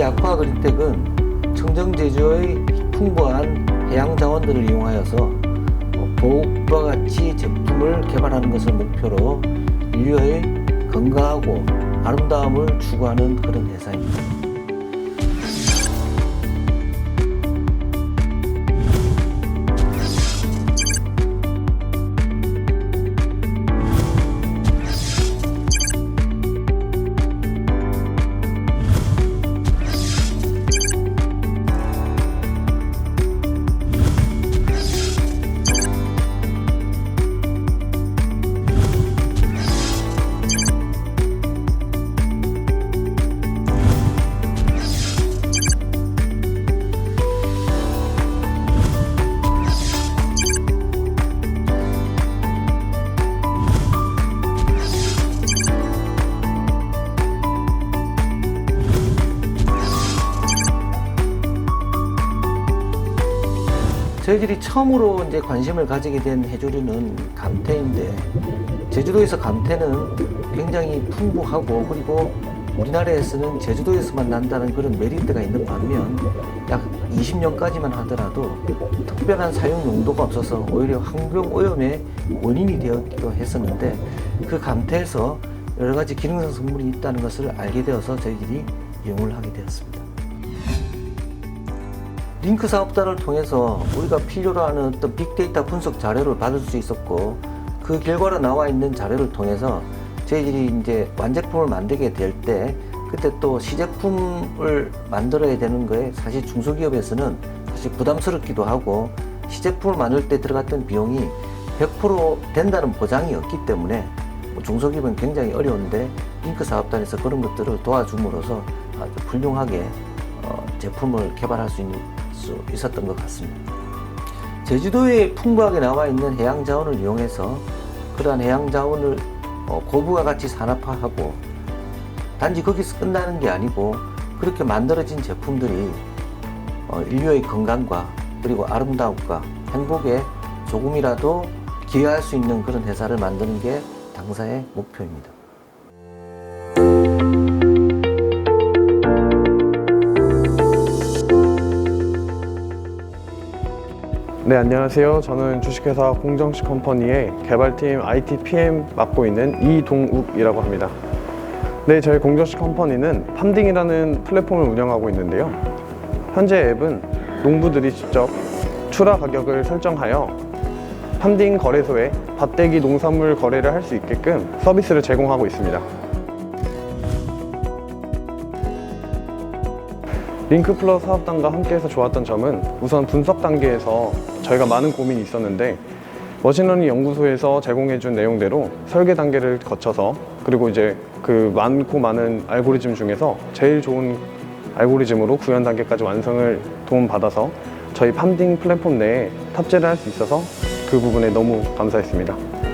동아 그린텍은 청정 제주의 풍부한 해양 자원들을 이용하여서 어, 보옥과 같이 제품을 개발하는 것을 목표로 인류의 건강하고 아름다움을 추구하는 그런 회사입니다. 저희들이 처음으로 이제 관심을 가지게 된 해조류는 감태인데 제주도에서 감태는 굉장히 풍부하고 그리고 우리나라에서는 제주도에서만 난다는 그런 메리트가 있는 반면 약 20년까지만 하더라도 특별한 사용 용도가 없어서 오히려 환경 오염의 원인이 되었기도 했었는데 그 감태에서 여러 가지 기능성 성분이 있다는 것을 알게 되어서 저희들이 이용을 하게 되었습니다. 링크 사업단을 통해서 우리가 필요로 하는 어떤 빅데이터 분석 자료를 받을 수 있었고 그 결과로 나와 있는 자료를 통해서 저희들이 이제 완제품을 만들게 될 때 그때 또 시제품을 만들어야 되는 거에 사실 중소기업에서는 사실 부담스럽기도 하고 시제품을 만들 때 들어갔던 비용이 100% 된다는 보장이 없기 때문에 뭐 중소기업은 굉장히 어려운데 링크 사업단에서 그런 것들을 도와줌으로써 아주 훌륭하게 어, 제품을 개발할 수 있는 수 있었던 것 같습니다. 제주도에 풍부하게 나와 있는 해양 자원을 이용해서 그러한 해양 자원을 어, 고부가 가치 산업화하고 단지 거기서 끝나는 게 아니고 그렇게 만들어진 제품들이 어, 인류의 건강과 그리고 아름다움과 행복에 조금이라도 기여할 수 있는 그런 회사를 만드는 게 당사의 목표입니다. 네, 안녕하세요. 저는 주식회사 공정식 컴퍼니의 개발팀 IT PM 맡고 있는 이동욱이라고 합니다. 네, 저희 공정식 컴퍼니는 팜딩이라는 플랫폼을 운영하고 있는데요. 현재 앱은 농부들이 직접 출하 가격을 설정하여 팜딩 거래소에 밭대기 농산물 거래를 할 수 있게끔 서비스를 제공하고 있습니다. 링크 플러스 사업단과 함께해서 좋았던 점은 우선 분석 단계에서 저희가 많은 고민이 있었는데 머신러닝 연구소에서 제공해준 내용대로 설계 단계를 거쳐서 그리고 이제 그 많고 많은 알고리즘 중에서 제일 좋은 알고리즘으로 구현 단계까지 완성을 도움받아서 저희 팜딩 플랫폼 내에 탑재를 할 수 있어서 그 부분에 너무 감사했습니다.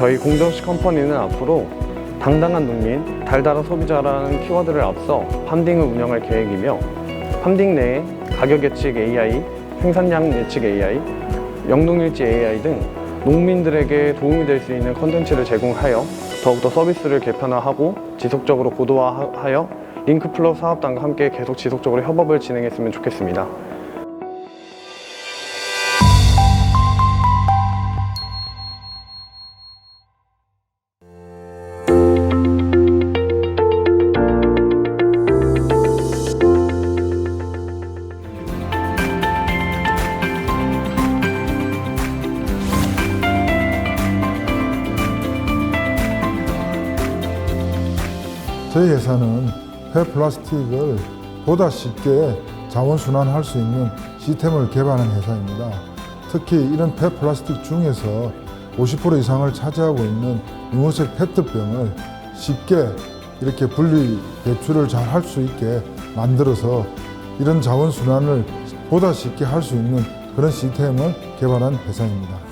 저희 공정식 컴퍼니는 앞으로 당당한 농민, 달달한 소비자라는 키워드를 앞서 팜딩을 운영할 계획이며 팜딩 내에 가격 예측 AI, 생산량 예측 AI, 영농일지 AI 등 농민들에게 도움이 될 수 있는 컨텐츠를 제공하여 더욱더 서비스를 개편화하고 지속적으로 고도화하여 링크 플러스 사업단과 함께 계속 지속적으로 협업을 진행했으면 좋겠습니다. 저희 회사는 폐플라스틱을 보다 쉽게 자원순환할 수 있는 시스템을 개발한 회사입니다. 특히 이런 폐 플라스틱 중에서 50% 이상을 차지하고 있는 유무색 페트병을 쉽게 이렇게 분리 배출을 잘 할 수 있게 만들어서 이런 자원순환을 보다 쉽게 할 수 있는 그런 시스템을 개발한 회사입니다.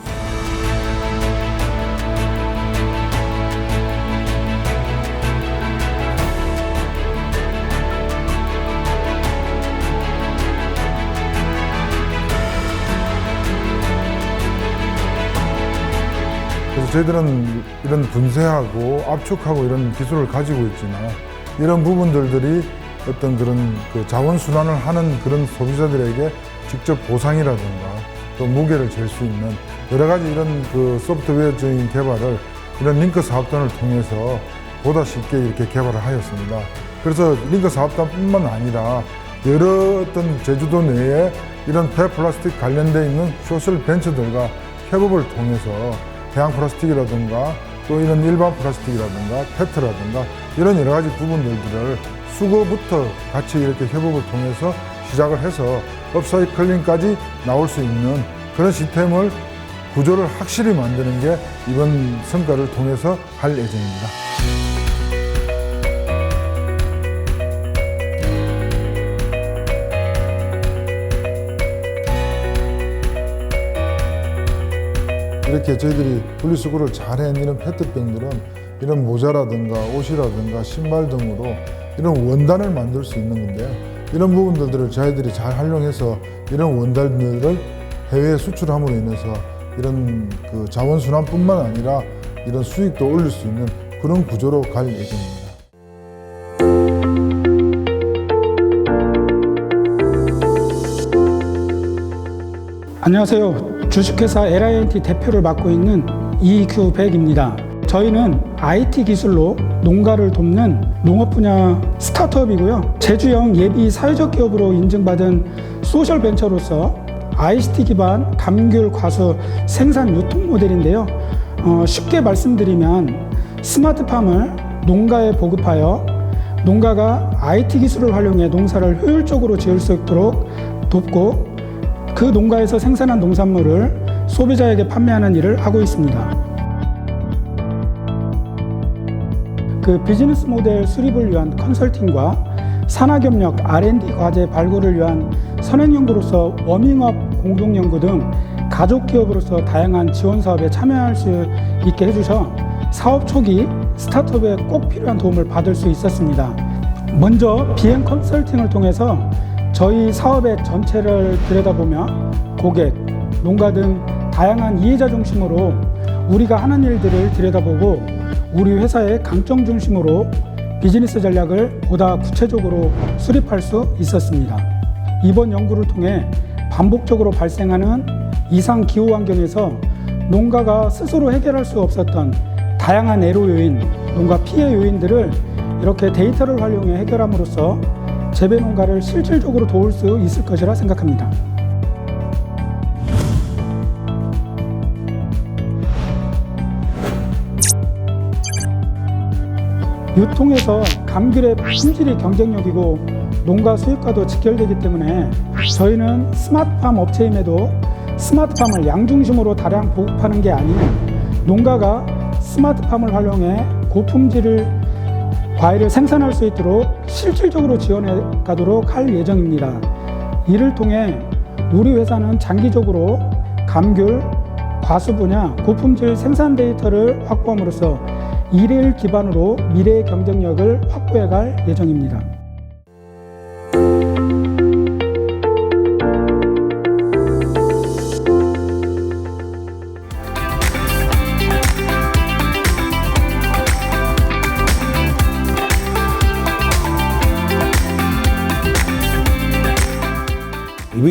저희들은 이런 분쇄하고 압축하고 이런 기술을 가지고 있지만 이런 부분들이 어떤 그런 그 자원 순환을 하는 그런 소비자들에게 직접 보상이라든가 또 무게를 잴 수 있는 여러 가지 이런 그 소프트웨어적인 개발을 이런 링크 사업단을 통해서 보다 쉽게 이렇게 개발을 하였습니다. 그래서 링크 사업단뿐만 아니라 여러 어떤 제주도 내에 이런 폐플라스틱 관련돼 있는 소셜 벤처들과 협업을 통해서 해양 플라스틱이라든가 또 이런 일반 플라스틱이라든가 페트라든가 이런 여러 가지 부분들을 수거부터 같이 이렇게 협업을 통해서 시작을 해서 업사이클링까지 나올 수 있는 그런 시스템을 구조를 확실히 만드는 게 이번 성과를 통해서 할 예정입니다. 이렇게 저희들이 분리수거를 잘 이런 페트병들은 이런 모자라든가 옷이라든가 신발 등으로 이런 원단을 만들 수 있는 건데요. 이런 부분들을 저희들이 잘 활용해서 이런 원단들을 해외에 수출함으로 인해서 이런 그 자원순환뿐만 아니라 이런 수익도 올릴 수 있는 그런 구조로 갈 예정입니다. 안녕하세요. 주식회사 LINT 대표를 맡고 있는 이규백입니다. 저희는 IT 기술로 농가를 돕는 농업 분야 스타트업이고요. 제주형 예비 사회적 기업으로 인증받은 소셜 벤처로서 ICT 기반 감귤 과수 생산 유통 모델인데요. 어, 쉽게 말씀드리면 스마트팜을 농가에 보급하여 농가가 IT 기술을 활용해 농사를 효율적으로 지을 수 있도록 돕고 그 농가에서 생산한 농산물을 소비자에게 판매하는 일을 하고 있습니다. 그 비즈니스 모델 수립을 위한 컨설팅과 산학협력 R&D 과제 발굴을 위한 선행연구로서 워밍업 공동연구 등 가족 기업으로서 다양한 지원 사업에 참여할 수 있게 해주셔 사업 초기 스타트업에 꼭 필요한 도움을 받을 수 있었습니다. 먼저 비행 컨설팅을 통해서 저희 사업의 전체를 들여다보며 고객, 농가 등 다양한 이해자 중심으로 우리가 하는 일들을 들여다보고 우리 회사의 강점 중심으로 비즈니스 전략을 보다 구체적으로 수립할 수 있었습니다. 이번 연구를 통해 반복적으로 발생하는 이상 기후 환경에서 농가가 스스로 해결할 수 없었던 다양한 애로 요인, 농가 피해 요인들을 이렇게 데이터를 활용해 해결함으로써 재배 농가를 실질적으로 도울 수 있을 것이라 생각합니다. 유통에서 감귤의 품질이 경쟁력이고 농가 수익과도 직결되기 때문에 저희는 스마트팜 업체임에도 스마트팜을 양중심으로 다량 보급하는 게 아닌 농가가 스마트팜을 활용해 고품질을 과일을 생산할 수 있도록 실질적으로 지원해 가도록 할 예정입니다. 이를 통해 우리 회사는 장기적으로 감귤, 과수 분야 고품질 생산 데이터를 확보함으로써 이를 기반으로 미래의 경쟁력을 확보해 갈 예정입니다.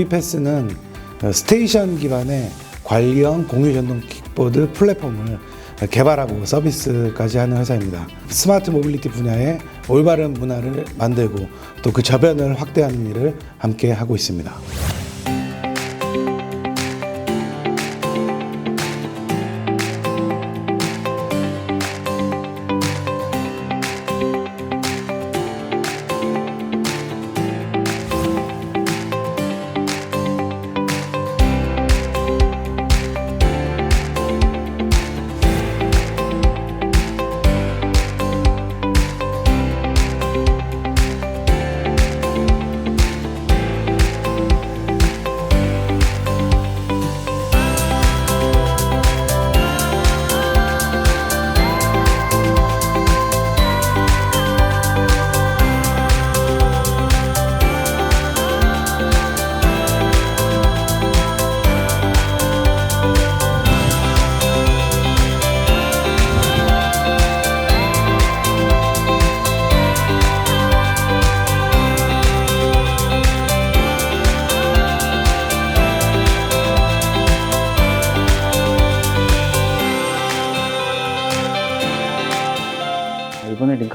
EV패스는 스테이션 기반의 관리형 공유 전동 킥보드 플랫폼을 개발하고 서비스까지 하는 회사입니다. 스마트 모빌리티 분야의 올바른 문화를 만들고 또 그 저변을 확대하는 일을 함께 하고 있습니다.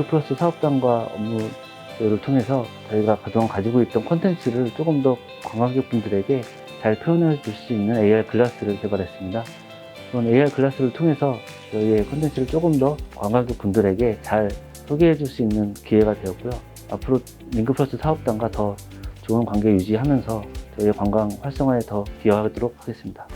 에 링크플러스 사업단과 업무를 통해서 저희가 그동안 가지고 있던 콘텐츠를 조금 더 관광객분들에게 잘 표현해 줄 수 있는 AR 글라스를 개발했습니다. 그런 AR 글라스를 통해서 저희의 콘텐츠를 조금 더 관광객분들에게 잘 소개해 줄 수 있는 기회가 되었고요. 앞으로 링크플러스 사업단과 더 좋은 관계 유지하면서 저희의 관광 활성화에 더 기여하도록 하겠습니다.